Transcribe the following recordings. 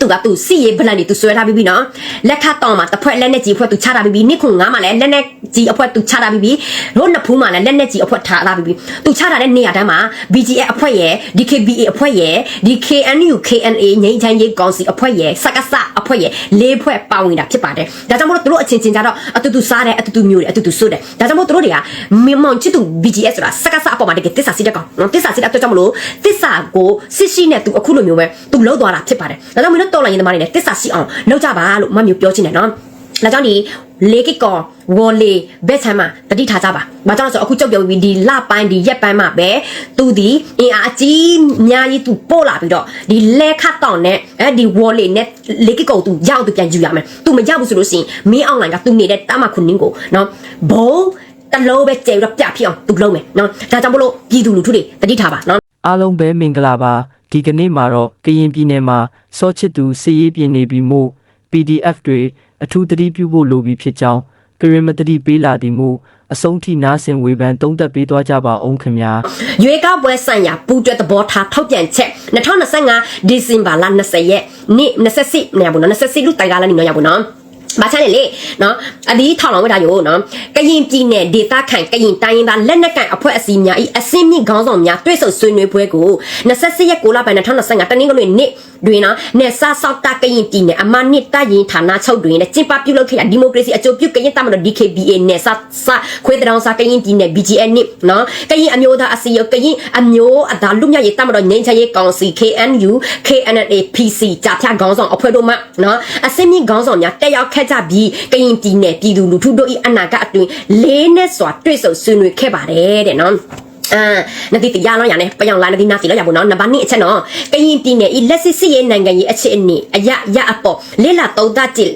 သူကသူစီရေးဗလန်တွေသူဆွဲထားပြီးပြီနော်လက်ခတ်တောင်းမှာတစ်ဖွဲ့လက်နဲ့ကြီးအဖွဲ့သူချထားပြီးပြီနိခုငါးမှာလည်းလက်နဲ့ကြီးအဖွဲ့သူချထားပြီးပြီရိုးနှစ်ဖူးမှာလည်းလက်နဲ့ကြီးအဖွဲ့ထားထားပြီးပြီသူချထားတဲ့နေရာတိုင်းမှာ BGF အဖွဲ့ရဲ့ DKBA အဖွဲ့ရဲ့ DKNU KNA ငိမ့်ချမ်းရေးကောင်စီအဖွဲ့ရဲ့စကစအဖွဲ့ရဲ့လေးဖွဲ့ပါဝင်တာဖြစ်ပါတယ်ဒါကြောင့်မို့လို့သူတို့အချင်းချင်းကြတော့အတူတူစားတယ်အတူတူမျိုးတယ်အတူတူဆွတ်တယ်ဒါကြောင့်မို့သူတို့တွေကမမောင်ချစ်သူ BGS ဆိုတာစကစအပေါ်မှာတကယ်တစ္ဆာစီတဲ့ကောင်နော်တစ္ဆာစီတဲ့အတွက်ကြောင့်မလို့တစ္ဆာကိုစစ်ရှိနဲ့သူအခုလိုမျိုးပဲသူလှုပ်သွားတာဖြစ်ပါတယ်ဒါကြောင့်မလို့တော်လိုင်းရင်သမားတွေလည်းတစ္ဆာစီအောင်လုပ်ကြပါလို့မမျိုးပြောချင်တယ်နော်ဒါကြောင့်ဒီလေကီကောဝေါ်လေဘက်ဆမ်းမှာတတိထားကြပါ။ဘာကြောင့်လဲဆိုတော့အခုကြောက်ပြောပြီးဒီလပိုင်းဒီရက်ပိုင်းမှာပဲသူဒီအင်အားအကြီးအများကြီးသူပို့လာပြီးတော့ဒီလဲခတ်တောင်နဲ့အဲဒီဝေါ်လေနဲ့လေကီကောသူရောက်သူပြန်ယူရမယ်။ तू မရောက်ဘူးဆိုလို့ရှိရင်မင်းအွန်လိုင်းကသူနေတဲ့တာမခုနင်းကိုနော်ဘုံတလုံးပဲကျေတော့ပြဖြစ်အောင်သူလုပ်မယ်နော်။ဒါကြောင့်မလို့ပြည်သူလူထုတွေတတိထားပါနော်အားလုံးပဲမင်္ဂလာပါ ဒီကနေ့မှာတော့ကရင်ပြည်နယ်မှာစောချစ်သူစီရေးပြင်းနေပြီးမို့ PDF တွေအထူးသတိပြုဖို့လိုပြီးဖြစ်ကြောင်းကရင်မတတိပေးလာသည်မို့အဆုံးထိနားဆင်ဝေဖန်သုံးသပ်ပေးသွားကြပါအောင်ခင်ဗျာရွေးကောက်ပွဲဆိုင်ရာပူးတွဲသဘောထားထောက်ပြန်ချက်2025ဒီဇင်ဘာလ20ရက်နေ့24နေရဘူးနော်24လူတိုင်ကလာနေနော်ရဘူးနော် မချမ်းလေလေနော်အဒီထောင်လောင်းဝတ်တာယောနော်ကရင်ပြည်နယ်ဒေသခံကရင်တိုင်းရင်းသားလက်နက်ကန်အဖွဲ့အစည်းများဤအစင်းမြင့်ခေါင်းဆောင်များတွဲဆုံဆွေးနွေးပွဲကို28ရက်6လပိုင်း2025တနင်္ဂနွေနေ့ တွင်နော်နေဆာဆောက်တာကရင်ပြည်နယ်အမနစ်တရင်ဌာနချုပ်တွင်ကျင်းပပြုလုပ်ခဲ့တဲ့ဒီမိုကရေစီအကျိုးပြုကရင်တမတော် DKBA နဲ့ဆာဆာခွေးတောင်စာကရင်ပြည်နယ် BGN နိနော်ကရင်အမျိုးသားအစည်းအရုံးကရင်အမျိုးအသားလူမျိုးရေးတမတော်ငင်းချရေးကောင်စီ KNU KNLA PC ကြာဖြတ်ခေါင်းဆောင်အဖွဲ့တို့မှနော်အစင်းမြင့်ခေါင်းဆောင်များတက်ရောက်ခဲ့ကြပြီးကရင်ပြည်နယ်ပြည်သူလူထုတို့၏အနာဂတ်အတွင်းလေးနဲ့စွာတွေ့ဆုံဆွေးနွေးခဲ့ပါတယ်တဲ့နော် အာနတိတရားလောရနဲ့ပယောင်လာနတိနာစီလောရဘူးနော်နံပါတ်2အချက်နော်ကရင်ပြည်နယ်ဤလက်စစ်စစ်ရေးနိုင်ငံရေးအခြေအနေအရရအပေါ်လေးလာသုံးသပ်ကြည့်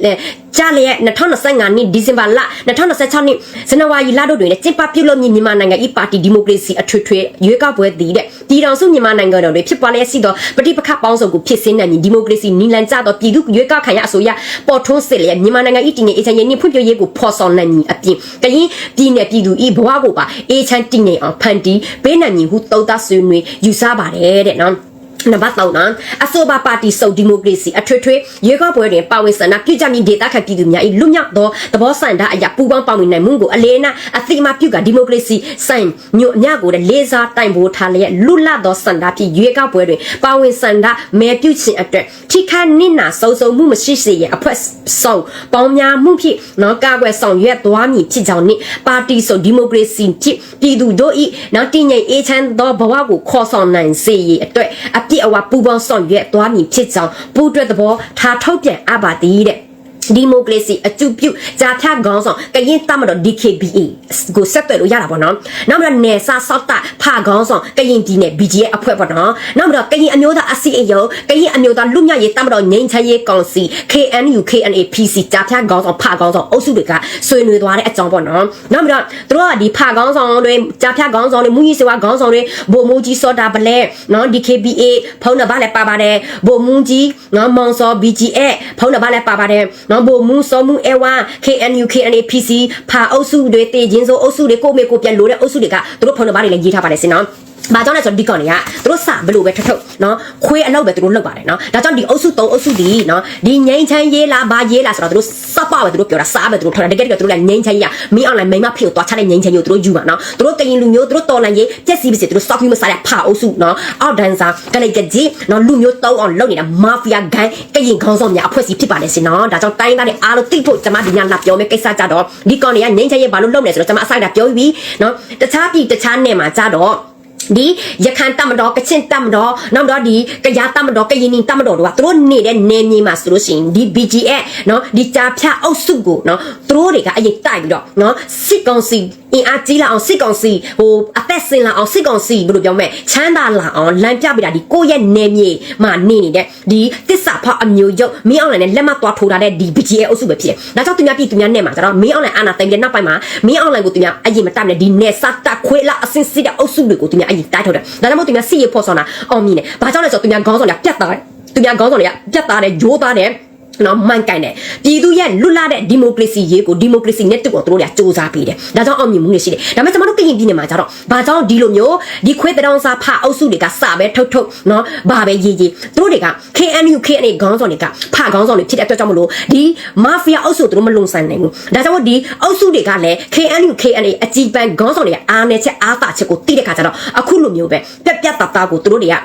ကြလျက်2025နှစ်ဒီဇင်ဘာလ2026နှစ်ဇန်နဝါရီလတို့တွင်လည်းကျင်းပပြုလုပ်မည်မြန်မာနိုင်ငံ၏ပါတီဒီမိုကရေစီအထွေထွေရွေးကောက်ပွဲသည်တဲ့ပြည်တော်စုမြန်မာနိုင်ငံတော်တွင်ဖြစ်ပွားလျက်ရှိသောပဋိပက္ခပေါင်းစုံကိုဖြစ်စင်းနိုင်မည်ဒီမိုကရေစီနီလန်ကျသောပြည်သူရွေးကောက်ခံရအစိုးရပေါ်ထွန်းစစ်လျက်မြန်မာနိုင်ငံ၏တည်ငြိမ်အေးချမ်းရေးနှင့်ဖွံ့ဖြိုးရေးကိုဖော်ဆောင်နိုင်မည်အပြင်ကရင်ပြည်နယ်ပြည်သူ၏ဘဝကိုပါအေးချမ်းတည်ငြိမ်အောင်ဖန်တီးပေးနိုင်မည်ဟုသုံးသပ်ဆွေးနွေးယူဆပါတယ်တဲ့နော် နံပါတ်3နော်အဆိုပါပါတီစုံဒီမိုကရေစီအထွေထွေရွေးကောက်ပွဲတွင်ပါဝင်ဆန္ဒပြုကြမည်ဒေသခံပြည်သူများ၏လူမြောက်သောသဘောဆန္ဒအရာပူးပေါင်းပါဝင်နိုင်မှုကိုအလေးနက်အသိအမှတ်ပြုကဒီမိုကရေစီဆိုင်ညွတ်ညကိုလည်းလေးစားတိုင်ပိုးထားလျက်လူလတ်သောဆန္ဒဖြင့်ရွေးကောက်ပွဲတွင်ပါဝင်ဆန္ဒမဲပြုခြင်းအတွက်ထိခိုက်နစ်နာဆုံးဆုံးမှုမရှိစေရန်အဖွဲ့ဆောင်ပေါင်းများမှုဖြင့်နော်ကာကွယ်ဆောင်ရွက်သွားမည်ဖြစ်ကြောင်းနှင့်ပါတီစုံဒီမိုကရေစီဖြင့်ပြည်သူတို့၏နော်တည်ငြိမ်အေးချမ်းသောဘဝကိုခေါ်ဆောင်နိုင်စေရန်အတွက်အပြည့်အဝပူးပေါင်းဆောင်ရွက်သွားမည်ဖြစ်ကြောင်းပူးတွဲသဘောထားထုတ်ပြန်အပ်ပါသည်တဲ့ ဒီမိုကရေစီအကျုပြုဂျာဖြတ်ခေါင်းဆောင်ကရင်တမတော် DKBA ကိုဆက်သွယ်လို့ရတာပေါ့နော်နောက်ပြီးတော့နေစာစောက်တာဖာခေါင်းဆောင်ကရင်ဒီနယ် BGA အဖွဲ့ပေါ့နော်နောက်ပြီးတော့ကရင်အမျိုးသားအစည်းအရုံးကရင်အမျိုးသားလူမျိုးရေးတမတော်ငိမ့်ချမ်းရေးကောင်စီ KNU KNA PC ဂျာဖြတ်ခေါင်းဆောင်ဖာခေါင်းဆောင်အုပ်စုတွေကဆွေးနွေးသွားတဲ့အကြောင်းပေါ့နော်နောက်ပြီးတော့သူတို့ကဒီဖာခေါင်းဆောင်တွေဂျာဖြတ်ခေါင်းဆောင်တွေမူကြီးစေဝါခေါင်းဆောင်တွေဗိုလ်မှူးကြီးစောတာပလဲနော် DKBA ဖုန်းနံပါတ်လည်းပါပါတယ်ဗိုလ်မှူးကြီးနော်မောင်စော BGA ဖုန်းနံပါတ်လည်းပါပါတယ်နော်ဗိုလ်မှူးစောမှုအဲဝါ KNU KNA PC ဖာအုပ်စုတွေတေချင်းစိုးအုပ်စုတွေကိုမေကိုပြန်လို့တဲ့အုပ်စုတွေကသူတို့ဖုန်းနံပါတ်တွေလည်းရေးထားပါတယ်စင်နော် ဘာကြောင့်လဲဆိုတော့ဒီကောင်တွေကသူတို့စဘလို့ပဲထထုတ်နော်ခွေးအလောက်ပဲသူတို့လုပ်ပါတယ်နော်ဒါကြောင့်ဒီအုပ်စု၃အုပ်စုဒီနော်ဒီငိမ့်ချမ်းရေးလားဘာရေးလားဆိုတော့သူတို့စပပဲသူတို့ပြောတာစားပဲသူတို့ထော်တာတကယ်တကယ်သူတို့လည်းငိမ့်ချမ်းရေးရမင်းအွန်လိုင်းမိမဖေကိုတွားချတဲ့ငိမ့်ချမ်းရေးကိုသူတို့ယူပါနော်သူတို့ကရင်လူမျိုးသူတို့တော်လန်ရေးပြက်စီးပါစေသူတို့စောက်ပြီးမစားတဲ့ဖာအုပ်စုနော်အောက်ဒန်ဆာကလေးကကြီးနော်လူမျိုးတောင်းအောင်လုပ်နေတာမာဖီယာဂိုင်းကရင်ခေါင်းဆောင်များအဖွဲ့အစည်းဖြစ်ပါတယ်စင်နော်ဒါကြောင့်တိုင်းသားတွေအားလုံးသိဖို့ကျွန်မဒီညလာပြောမယ့်ကိစ္စကြတော့ဒီကောင်တွေကငိမ့်ချမ်းရေးဘာလို့လုပ်လဲဆိုတော့ကျွန်မအဆိုင်တာပြောပြီးနော်တခြားပြည်တခြားနယ်မှာကြတော့ ဒီရခိုင်တမတော်ကချင်တမတော်နောက်တော့ဒီကရားတမတော်ကရင်နီတမတော်တို့ကသူတို့နေတဲ့နေမြေမှာဆိုလို့ရှိရင်ဒီ BGF เนาะဒီကြာဖြတ်အုပ်စုကိုเนาะသူတို့တွေကအရင်တိုက်ပြီးတော့เนาะစစ်ကောင်စီအင်အားကြီးလာအောင်စစ်ကောင်စီဟိုအသက်စင်လာအောင်စစ်ကောင်စီဘယ်လိုပြောမလဲချမ်းသာလာအောင်လမ်းပြပေးတာဒီကိုယ့်ရဲ့နေမြေမှာနေနေတဲ့ဒီတစ္ဆာဖောက်အမျိုးရုပ်မင်းအောင်လည်းနဲ့လက်မသွားထိုးထားတဲ့ဒီ BGF အုပ်စုပဲဖြစ်တယ်ဒါကြောင့်သူများပြည်သူများနဲ့မှာကျတော့မင်းအောင်လည်းအာနာတိုင်တဲ့နောက်ပိုင်းမှာမင်းအောင်လည်းကိုသူများအရင်မတတ်နဲ့ဒီနေစတ်ခွေးလာအစင်စစ်တဲ့အုပ်စုတွေကိုသူများ အရင်တိုက်ထုတ်တယ်ဒါကြောင့်မို့သူများစီရဖို့ဆောင်တာအောင်မြင်တယ်ဘာကြောင့်လဲဆိုတော့သူများခေါင်းဆောင်တွေကပြတ်သားတယ်သူများခေါင်းဆောင်တွေကပြတ်သားတယ်ဂျိုးသားတယ် နော်မှန်ကန်တယ်ပြည်သူရဲ့လွတ်လပ်တဲ့ဒီမိုကရေစီရေးကိုဒီမိုကရေစီနဲ့တူအောင်တို့တွေကစ조사ပေးတယ်ဒါကြောင့်အောင်မြင်မှုတွေရှိတယ်ဒါပေမဲ့ကျွန်တော်တို့ကရင်ပြည်နယ်မှာကျတော့ဘာကြောင့်ဒီလိုမျိုးဒီခွေးတောင်စားဖအုပ်စုတွေကစပဲထုတ်ထုတ်နော်ဘာပဲရေးရေးတို့တွေက KNU KNA ခေါင်းဆောင်တွေကဖခေါင်းဆောင်တွေဖြစ်တဲ့အတွက်ကြောင့်မလို့ဒီမာဖီယာအုပ်စုတို့မလုံဆိုင်နိုင်ဘူးဒါကြောင့်ဒီအုပ်စုတွေကလည်း KNU KNA အကြီးပန်းခေါင်းဆောင်တွေကအားနေချက်အားသာချက်ကိုတိတဲ့ခါကျတော့အခုလိုမျိုးပဲပြက်ပြက်တတာကိုတို့တွေက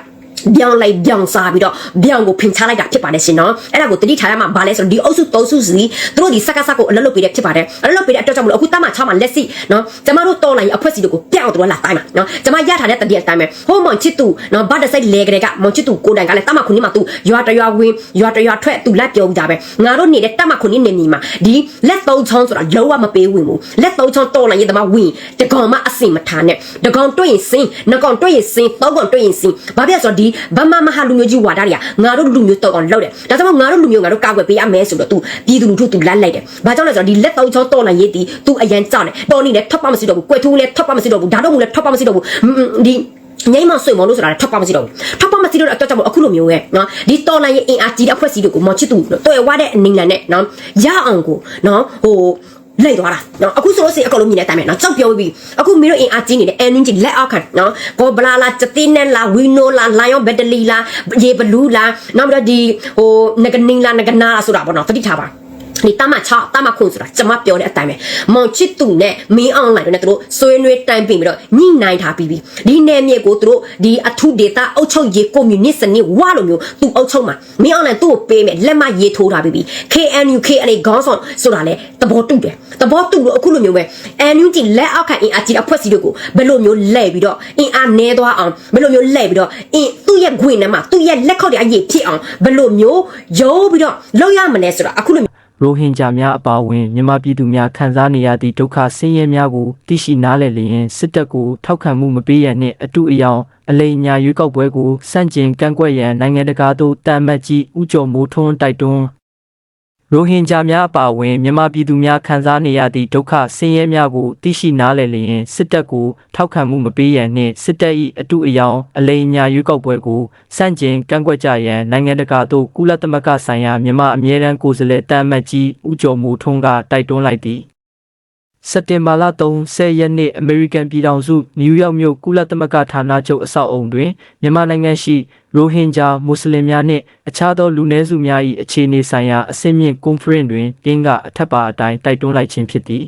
ပြောင်းလိုက်ပြောင်းစားပြီးတော့ပြောင်းကိုဖင်ချလိုက်တာဖြစ်ပါတယ်ရှင်နော်အဲ့ဒါကိုတတိထားရမှာဘာလဲဆိုတော့ဒီအုပ်စုသုံးစုစီသူတို့ဒီစက္ကစကိုအလလွတ်ပေးတဲ့ဖြစ်ပါတယ်အလလွတ်ပေးတဲ့အတွက်ကြောင့်မလို့အခုတမ6မှာလက်စီနော်ကျမတို့တော်လိုက်အဖွဲ့စီတို့ကိုပြောင်းတို့လာတိုင်းမှာနော်ကျမရထားတဲ့တတိယတိုင်းမှာဟိုးမောင်ချစ်သူနော်ဘာတစိုက်လဲကလေးကမောင်ချစ်သူကိုတိုင်ကလည်းတမခုနှစ်မှာသူရွာတရွာဝင်ရွာတရွာထွက်သူလက်ပြောကြပဲငါတို့နေတဲ့တမခုနှစ်နေနေမှာဒီလက်သုံးချောင်းဆိုတာလုံးဝမပေးဝင်ဘူးလက်သုံးချောင်းတော်လိုက်ရတဲ့မှာဝင်တကောင်မှအစင်မထားနဲ့တကောင်တွေ့ရင်စင်းနှကောင်တွေ့ရင်စင်းသုံးကောင်တွေ့ရင်စင်းဘာဖြစ်လဲဆိုတော့ဒီဗမာမဟာလူမျိုးကြီးဝါဒတွေကငါတို့လူမျိုးတော့အောင်လောက်တယ်ဒါကြောင့်ငါတို့လူမျိုးငါတို့ကာကွယ်ပေးရမယ်ဆိုတော့ तू ပြည်သူလူထု तू လတ်လိုက်တယ်ဘာကြောင့်လဲဆိုတော့ဒီလက်သုံးချောင်းတော်လိုက်ရေးတီ तू အရန်ကြောက်တယ်တော်နေလည်းထပ်ပမရှိတော့ဘူးကွယ်ထူးလည်းထပ်ပမရှိတော့ဘူးဒါတော့မူလည်းထပ်ပမရှိတော့ဘူးဒီငိမ့်မဆွေမလို့ဆိုတာထပ်ပမရှိတော့ဘူးထပ်ပမရှိတော့အတွက်ကြောင့်အခုလိုမျိုးရဲ့နော်ဒီတော်လိုင်းရဲ့အင်အားကြီးတဲ့အဖွဲ့အစည်းတွေကိုမော်ချစ်သူတော်ဝါတဲ့အနေနဲ့နော်ရအောင်ကိုနော်ဟို လိုက်သွားတာနော်အခုဆိုလို့ရှိရင်အကုန်လုံးမြင်တဲ့အတိုင်းပဲနော်ကြောက်ပြောပြီးအခုမင်းတို့အင်အားကြီးနေတယ်အန်နင်းကြီးလက်အောက်ခံနော်ဘောဘလာလာစတင်းနဲ့လာဝီနိုလာလိုင်ယောဘက်တလီလာရေဘလူးလာနောက်ပြီးတော့ဒီဟိုငကနင်းလာငကနာဆိုတာပေါ့နော်သတိထားပါ ဒီတမချတမခုဆိုတာကျမပြောတဲ့အတိုင်းပဲမောင်ချစ်သူနဲ့မင်းအောင်လိုက်တော့တို့ဆွေးနွေးတိုင်ပင်ပြီးတော့ညှိနှိုင်းထားပြီးပြီဒီနယ်မြေကိုတို့ဒီအထုဒေတာအုပ်ချုပ်ရေးကွန်မြူနစ်စနစ်ဝါလိုမျိုးသူအုပ်ချုပ်မှာမင်းအောင်လိုက်သူ့ကိုပေးမယ်လက်မရေးထိုးထားပြီးပြီ KNU KNA ခေါင်းဆောင်ဆိုတာလေသဘောတူတယ်သဘောတူလို့အခုလိုမျိုးပဲ NUG လက်အောက်ခံအင်အားကြီးအဖွဲ့အစည်းတွေကိုဘယ်လိုမျိုးလဲပြီးတော့အင်အားနည်းသွားအောင်ဘယ်လိုမျိုးလဲပြီးတော့အင်းသူ့ရဲ့ဂွင်ထဲမှာသူ့ရဲ့လက်ခောက်တွေအရေးဖြစ်အောင်ဘယ်လိုမျိုးရိုးပြီးတော့လောက်ရမလဲဆိုတာအခုလို ရိုဟင်ဂျာများအပါအဝင်မြန်မာပြည်သူများခံစားနေရသည့်ဒုက္ခဆင်းရဲများကိုသိရှိနားလည်လျင်စစ်တပ်ကိုထောက်ခံမှုမပေးရနှင့်အတူအယောင်အလိမ်ညာရွေးကောက်ပွဲကိုစန့်ကျင်ကန့်ကွက်ရန်နိုင်ငံတကာသို့တာမတ်ကြီးဥကြုံမိုးထွန်းတိုက်တွန်း ရိုဟင်ဂျာများအပါအဝင်မြန်မာပြည်သူများခံစားနေရသည့်ဒုက္ခဆင်းရဲများကိုသိရှိနားလည်လျင်စစ်တပ်ကိုထောက်ခံမှုမပေးရန်နှင့်စစ်တပ်၏အတူအယောင်အလိမ်ညာရွေးကောက်ပွဲကိုစန့်ကျင်ကန့်ကွက်ကြရန်နိုင်ငံတကာသို့ကုလသမဂ္ဂဆိုင်ရာမြန်မာအမြဲတမ်းကိုယ်စားလှယ်တာမတ်ကြီးဥကြုံမိုးထွန်းကတိုက်တွန်းလိုက်သည် စက်တင်ဘာလ30ရက်နေ့အမေရိကန်ပြည်ထောင်စုနယူးယောက်မြို့ကုလသမဂ္ဂဌာနချုပ်အဆောက်အုံတွင်မြန်မာနိုင်ငံရှိရိုဟင်ဂျာမွတ်စလင်များနှင့်အခြားသောလူနည်းစုများ၏အခြေအနေဆိုင်ရာအဆင့်မြင့်ကွန်ဖရင့်တွင်တင်းကအထက်ပါအတိုင်းတိုက်တွန်းလိုက်ခြင်းဖြစ်သည်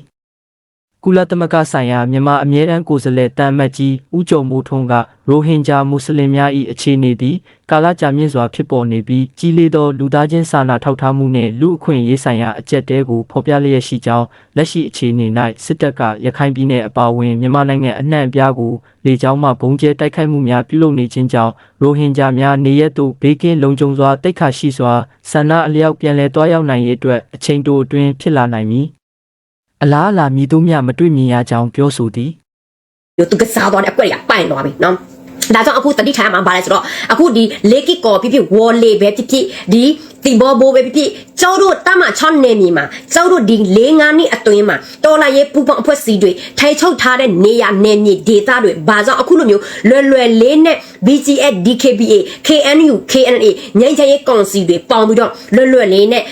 ကုလသမဂ္ဂဆိုင်ရာမြန်မာအမြဲတမ်းကိုယ်စားလှယ်တမ်းမတ်ကြီးဦးကျော်မိုးထွန်းကရိုဟင်ဂျာမွတ်စလင်များ၏အခြေအနေသည်ကာလကြာမြင့်စွာဖြစ်ပေါ်နေပြီးကြီးလေးသောလူသားချင်းစာနာထောက်ထားမှုနှင့်လူအခွင့်အရေးဆိုင်ရာအကြက်တဲကိုဖော်ပြလျက်ရှိကြောင်းလက်ရှိအခြေအနေ၌စစ်တပ်ကရခိုင်ပြည်နယ်အပါအဝင်မြန်မာနိုင်ငံအနှံ့အပြားကိုလေကြောင်းမှဘုံကျဲတိုက်ခိုက်မှုများပြုလုပ်နေခြင်းကြောင့်ရိုဟင်ဂျာများနေရက်သို့ဘေးကင်းလုံခြုံစွာတိတ်ခါရှိစွာဆန္ဒအလျောက်ပြန်လည်တွားရောက်နိုင်ရေးအတွက်အချိန်တိုအတွင်းဖြစ်လာနိုင်မည် အလားအလာမည်တို့မျှမတွေ့မြင်ရကြောင်းပြောဆိုသည်မျိုးသူကစားသွားတဲ့အကွက်တွေကပိုင်သွားပြီနော်ဒါကြောင့်အခုတတိထားမှာပါလဲဆိုတော့အခုဒီလေကီကောဖြစ်ဖြစ်ဝေါ်လေပဲဖြစ်ဖြစ်ဒီတီဘောဘိုးပဲဖြစ်ဖြစ်ကျောတို့တမ6နေမြေမှာကျောတို့ဒီ၄၅နှစ်အတွင်းမှာတော်လာရေးပူပေါင်းအဖွဲ့စီတွေထိုင်ချုပ်ထားတဲ့နေရနေမြေဒေသတွေဘာကြောင့်အခုလိုမျိုးလွယ်လွယ်လေးနဲ့ BGF DKBA KNU KNA ငိမ့်ချရေးကောင်စီတွေပေါင်းပြီးတော့လွယ်လွယ်လေးနဲ့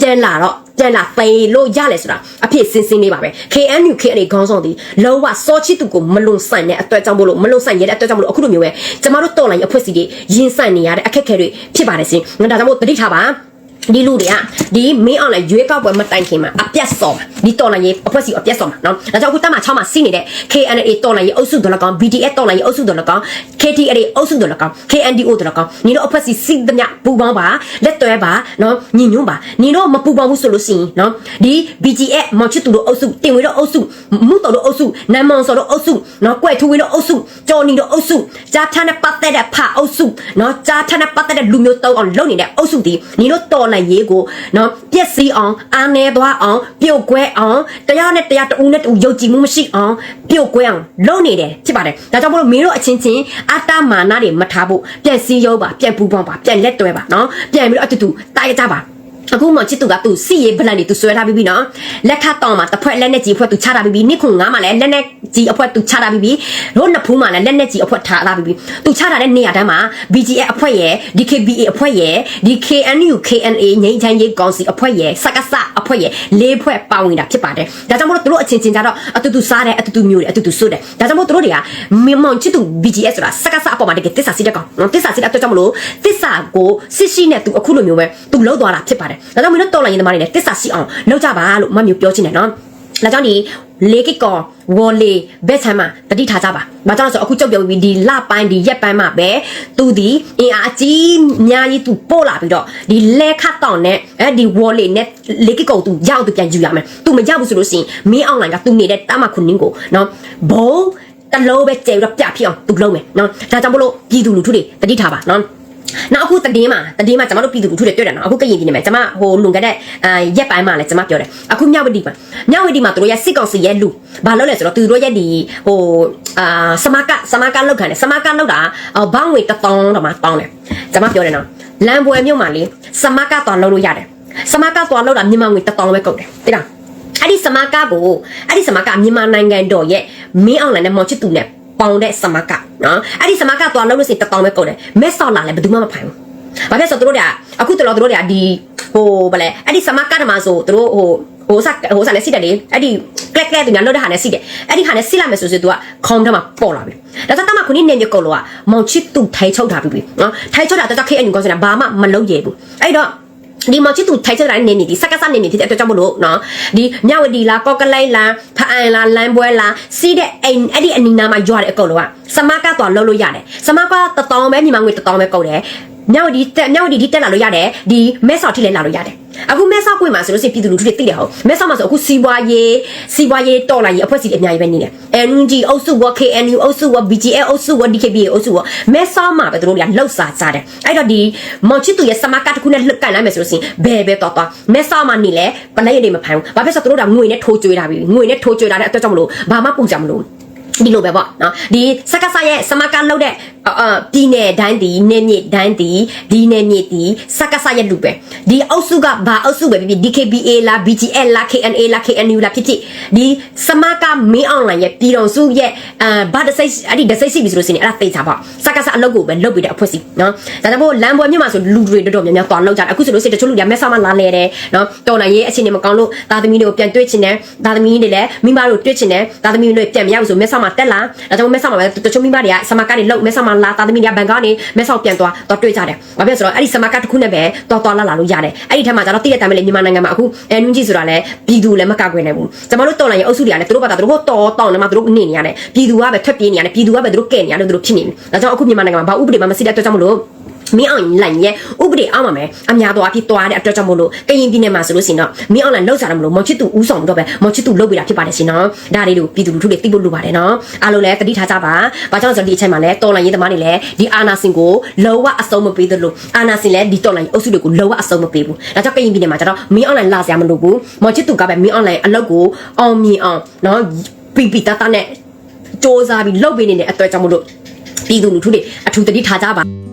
ကျန်လာတော့ ကျန်လာပေလို့ရလဲဆိုတာအဖြစ်စင်းစင်းလေးပါပဲ KNU KNA ခေါင်းဆောင်ဒီလောကစောချစ်သူကိုမလွန်ဆိုင်တဲ့အတွက်ကြောင့်မလို့မလွန်ဆိုင်ရတဲ့အတွက်ကြောင့်မလို့အခုလိုမျိုးပဲကျမတို့တော်လိုင်းအဖွဲ့အစည်းတွေရင်ဆိုင်နေရတဲ့အခက်အခဲတွေဖြစ်ပါတယ်ရှင်ငါဒါကြောင့်မို့တတိထားပါ ဒီလူတွေကဒီမင်းအောင်လည်းရွေးကောက်ပွဲမတိုင်ခင်မှာအပြတ်စော်မှာဒီတော်လိုင်းရေးအဖွဲ့အစည်းအပြတ်စော်မှာနော်ဒါကြောင့်အခုတက်မှာ6မှာစီးနေတဲ့ KNA တော်လိုင်းရေးအုပ်စုတော်လကောင် BDS တော်လိုင်းရေးအုပ်စုတော်လကောင် KTRA အုပ်စုတော်လကောင် KNDO တော်လကောင်ညီတို့အဖွဲ့အစည်းစီးသမျှပူပေါင်းပါလက်တွဲပါနော်ညီညွန့်ပါညီတို့မပူပေါင်းဘူးဆိုလို့ရှိရင်နော်ဒီ BGS မောင်ချစ်သူတို့အုပ်စုတင်ဝေတို့အုပ်စုမှုတော်တို့အုပ်စုနမ်မောင်စော်တို့အုပ်စုနော်ကွဲ့ထူဝေတို့အုပ်စုကြော်နီတို့အုပ်စုကြားထမ်းတဲ့ပတ်သက်တဲ့ဖအုပ်စုနော်ကြားထမ်းတဲ့ပတ်သက်တဲ့လူမျိုးတောင်းအောင်လုပ်နေတဲ့အုပ်စုဒီညီတို့တော်လိုက်ရေးကိုနော်ပြက်စီးအောင်အာနေသွားအောင်ပြုတ်ကွဲအောင်တရားနဲ့တရားတူနဲ့တူယုံကြည်မှုမရှိအောင်ပြုတ်ကွဲအောင်လုပ်နေတယ်ဖြစ်ပါတယ်ဒါကြောင့်မလို့မင်းတို့အချင်းချင်းအတ္တမာနတွေမထားဖို့ပြန်စည်းရုံးပါပြန်ပူပေါင်းပါပြန်လက်တွဲပါနော်ပြန်ပြီးတော့အတူတူတိုက်ကြပါ အခုမှချစ်သူကသူစီရေးဗလန်နေသူဆွဲထားပြီးပြီနော်လက်ခတ်တောင်းမှာတစ်ဖွဲ့လက်နဲ့ကြီးအဖွဲ့သူချထားပြီးပြီနှစ်ခုငါးမှာလည်းလက်နဲ့ကြီးအဖွဲ့သူချထားပြီးပြီတို့နှစ်ဖူးမှာလည်းလက်နဲ့ကြီးအဖွဲ့ထားထားပြီးပြီသူချထားတဲ့နေရာတန်းမှာ BGF အဖွဲ့ရဲ့ DKBA အဖွဲ့ရဲ့ DKNU KNA ငိမ့်ချမ်းရေးကောင်စီအဖွဲ့ရဲ့စကစအဖွဲ့ရဲ့လေးဖွဲ့ပါဝင်တာဖြစ်ပါတယ်ဒါကြောင့်မို့လို့တို့အချင်းချင်းကြတော့အတူတူစားတယ်အတူတူမျိုးတယ်အတူတူစွတ်တယ်ဒါကြောင့်မို့တို့တွေကမမောင်ချစ်သူ BGS ဆိုတာစကစအပေါ်မှာတကယ်တစ္ဆာစီတဲ့ကောင်နော်တစ္ဆာစီတဲ့အတွက်ကြောင့်မလို့တစ္ဆာကိုစစ်ရှိနဲ့သူအခုလိုမျိုးပဲသူလှုပ်သွားတာဖြစ်ပါတယ်ဒါကြောင့်မင်းတို့တော်လိုင်းရင်သမားတွေလည်းတစ္ဆာစီအောင်လုပ်ကြပါလို့မမျိုးပြောချင်တယ်နော်ဒါကြောင့်ဒီလေကစ်ကောဝေါ်လေဘက်ဆမ်းမှာတတိထားကြပါ။ဘာကြောင့်လဲဆိုတော့အခုကြောက်ပြောပြီးဒီလပိုင်းဒီရက်ပိုင်းမှာပဲသူဒီအင်အားအကြီးအများကြီးသူပို့လာပြီးတော့ဒီလဲခတ်တောင်နဲ့အဲဒီဝေါ်လေနဲ့လေကစ်ကောသူရောက်သူပြန်ယူရမယ်။ तू မရောက်ဘူးဆိုလို့ရှိရင်မင်းအွန်လိုင်းကသူနေတဲ့တာမခုနင်းကိုနော်ဘုံတလုံးပဲကျေတော့ပြဖြစ်အောင်သူလုပ်မယ်နော်။ဒါကြောင့်မလို့ပြည်သူလူထုတွေတတိထားပါနော်။ နောက်အခုတည်င်းမှာတည်င်းမှာကျွန်တော်တို့ပြည်သူလူထုတွေတွေ့တယ်နော်အခုကရင်ပြည်နယ်မှာကျွန်မဟိုလွန်ခဲ့တဲ့အာရက်ပိုင်းမှာလည်းကျွန်မပြောတယ်အခုမြောက်ဝတီမှာမြောက်ဝတီမှာတို့ရဲ့စစ်ကောင်စီရဲ့လူဘာလုပ်လဲဆိုတော့သူတို့ရဲ့ဒီဟိုအာစမကစမကလောက်ခံတယ်စမကလောက်တာဘောင်းငွေတထောင်တော့မှတောင်းတယ်ကျွန်မပြောတယ်နော်လမ်းပွဲမြို့မှာလေစမကတော့လောက်လို့ရတယ်စမကတော့လောက်တာမြန်မာငွေတထောင်ပဲကုန်တယ်တိလားအဲ့ဒီစမကကိုအဲ့ဒီစမကမြန်မာနိုင်ငံတော်ရဲ့မင်းအောင်လိုင်းနဲ့မောင်ချစ်သူနဲ့ ပေါင်တဲ့စမကနော်အဲ့ဒီစမကသွားလို့လို့စိတတောင်းပဲကုန်တယ်မက်ဆော့လာလဲဘယ်သူမှမဖိုင်ဘူးဘာဖြစ်ဆိုသူတို့တွေကအခုတော်တော်တို့တွေကဒီဟိုဗလဲအဲ့ဒီစမကတမဆိုသူတို့ဟိုဟိုစဟိုစလည်းစီးတယ်လေအဲ့ဒီကလက်ကလက်သူညာလို့တဲ့ဟာနဲ့စီးတယ်အဲ့ဒီဟာနဲ့စီးလိုက်မယ်ဆိုဆိုသူကခေါင်းထဲမှာပေါ်လာပြီဒါဆိုတမခုနိနေမြကုတ်လို့ကမောင်ချစ်သူထိုင်ချုပ်ထားပြီနော်ထိုင်ချုပ်တာတော့ခေအန်ကောစင်ဘာမှမလုပ်ရဘူးအဲ့တော့ ဒီမောင်ချစ်သူထိုက်ချက်တိုင်းနေနေဒီစက္ကစနေနေဖြစ်တဲ့အတွက်ကြောင့်မလို့နော်ဒီမြဝတီလာကော့ကလိုက်လာဖအန်လာလမ်းပွဲလာစီးတဲ့အိမ်အဲ့ဒီအနီနာမှာရွာတဲ့အကုတ်လောကစမကတော့လှုပ်လို့ရတယ်စမကတတောင်းပဲညီမငွေတတောင်းပဲကုတ်တယ် မြောက်ဒီတက်မြောက်ဒီဒီတက်လာလို့ရတယ်ဒီမဲဆောက်ထိလည်းလာလို့ရတယ်အခုမဲဆောက်ကွင်းမှာဆိုလို့ရှိရင်ပြည်သူလူထုတွေသိတယ်ဟုတ်မဲဆောက်မှာဆိုအခုစီးပွားရေးစီးပွားရေးတော်လာရေးအဖွဲ့အစည်းတွေအများကြီးပဲနေတယ် NUG အုပ်စုဝ KNU အုပ်စုဝ BGL အုပ်စုဝ DKBA အုပ်စုဝမဲဆောက်မှာပဲသူတို့တွေကလှုပ်စားကြတယ်အဲ့တော့ဒီမောင်ချစ်သူရဲ့စမကတစ်ခုနဲ့လှုပ်ကန်လိုက်မယ်ဆိုလို့ရှိရင်ဘယ်ပဲတော့တော့မဲဆောက်မှာနေလဲပလက်ရည်တွေမဖိုင်ဘူးဘာဖြစ်ဆိုတော့သူတို့ကငွေနဲ့ထိုးကြွေးတာပြီငွေနဲ့ထိုးကြွေးတာတဲ့အတွက်ကြောင့်မလို့ဘာမှပူကြမလို့ဒီလိုပဲပေါ့နော်ဒီစက္ကစရဲ့စမကလောက်တဲ့ အာပြည်နယ်တိုင်းဒီနေမြေတိုင်းဒီဒီနေမြေဒီစက္ကစရဲ့လူပဲဒီအုပ်စုကဘာအုပ်စုပဲဖြစ်ဖြစ် DKBA လား BGL လား KNA လား KNU လားဖြစ်ဖြစ်ဒီစမကမင်းအွန်လိုင်းရဲ့ပြည်တော်စုရဲ့အာဘာတစိတ်အဲ့ဒီတစိတ်စီပြီဆိုလို့ရှိရင်အဲ့ဒါသိချပါစက္ကစအလုပ်ကိုပဲလုပ်ပြီးတဲ့အဖွဲ့စီနော်ဒါကြောင့်မို့လမ်းပွဲမြို့မှာဆိုလူတွေတော်တော်များများသွားလောက်ကြတယ်အခုဆိုလို့ရှိရင်တချို့လူတွေကမဲဆောက်မှလာလဲတယ်နော်တော်နိုင်ရဲ့အခြေအနေမကောင်းလို့သားသမီးတွေကိုပြန်တွေ့ချင်တယ်သားသမီးတွေလည်းမိမတို့တွေ့ချင်တယ်သားသမီးတွေပြန်မရဘူးဆိုမဲဆောက်မှတက်လာဒါကြောင့်မဲဆောက်မှာပဲတချို့မိမတွေကစမကတွေလောက်မဲဆောက်မှလာသားသမီးတွေကဘန်ကနေမဲဆောက်ပြန်သွားတော့တွေ့ကြတယ်ဘာဖြစ်လဲဆိုတော့အဲ့ဒီစမကတစ်ခုနဲ့ပဲတော်တော်လာလာလို့ရတယ်အဲ့ဒီထက်မှကျတော့တည့်တဲ့တိုင်ပဲလေမြန်မာနိုင်ငံမှာအခုအဲနွန်းကြီးဆိုတာလည်းပြည်သူလည်းမကကွယ်နိုင်ဘူးကျွန်တော်တို့တော်လိုင်းရဲ့အုပ်စုတွေကလည်းသူတို့ဘာသာသူတို့တော်တောင်းနေမှာသူတို့နေနေရတယ်ပြည်သူကပဲထွက်ပြေးနေရတယ်ပြည်သူကပဲသူတို့ကဲနေရတယ်သူတို့ဖြစ်နေပြီဒါကြောင့်အခုမြန်မာနိုင်ငံမှာဘာဥပဒေမှမရှိတဲ့အတွက်ကြောင့်မလို့ မင်းအောင်လိုင်းရဲ့ဥပဒေအောက်မှာမယ်အများတော်အဖြစ်သွားတဲ့အတွက်ကြောင့်မို့လို့ကရင်ပြည်နယ်မှာဆိုလို့ရှိရင်တော့မင်းအောင်လိုင်းလောက်စားတယ်မလို့မောင်ချစ်သူဦးဆောင်တော့ပဲမောင်ချစ်သူလုပ်ပေးတာဖြစ်ပါတယ်ရှင်နော်ဒါလေးတို့ပြည်သူလူထုတွေသိဖို့လိုပါတယ်နော်အားလုံးလည်းတတိထားကြပါဘာကြောင့်လဲဆိုတော့ဒီအချိန်မှာလည်းတော်လိုင်းရေးသမားတွေလည်းဒီအာနာစင်ကိုလောဝအဆုံးမပေးသလိုအာနာစင်လည်းဒီတော်လိုင်းအုပ်စုတွေကိုလောဝအဆုံးမပေးဘူးဒါကြောင့်ကရင်ပြည်နယ်မှာကျတော့မင်းအောင်လိုင်းလာစရာမလိုဘူးမောင်ချစ်သူကပဲမင်းအောင်လိုင်းအလုပ်ကိုအောင်မြင်အောင်နော်ပီပီတတနဲ့စ조사ပြီးလုပ်ပေးနေတဲ့အတွက်ကြောင့်မို့လို့ပြည်သူလူထုတွေအထူးတတိထားကြပါ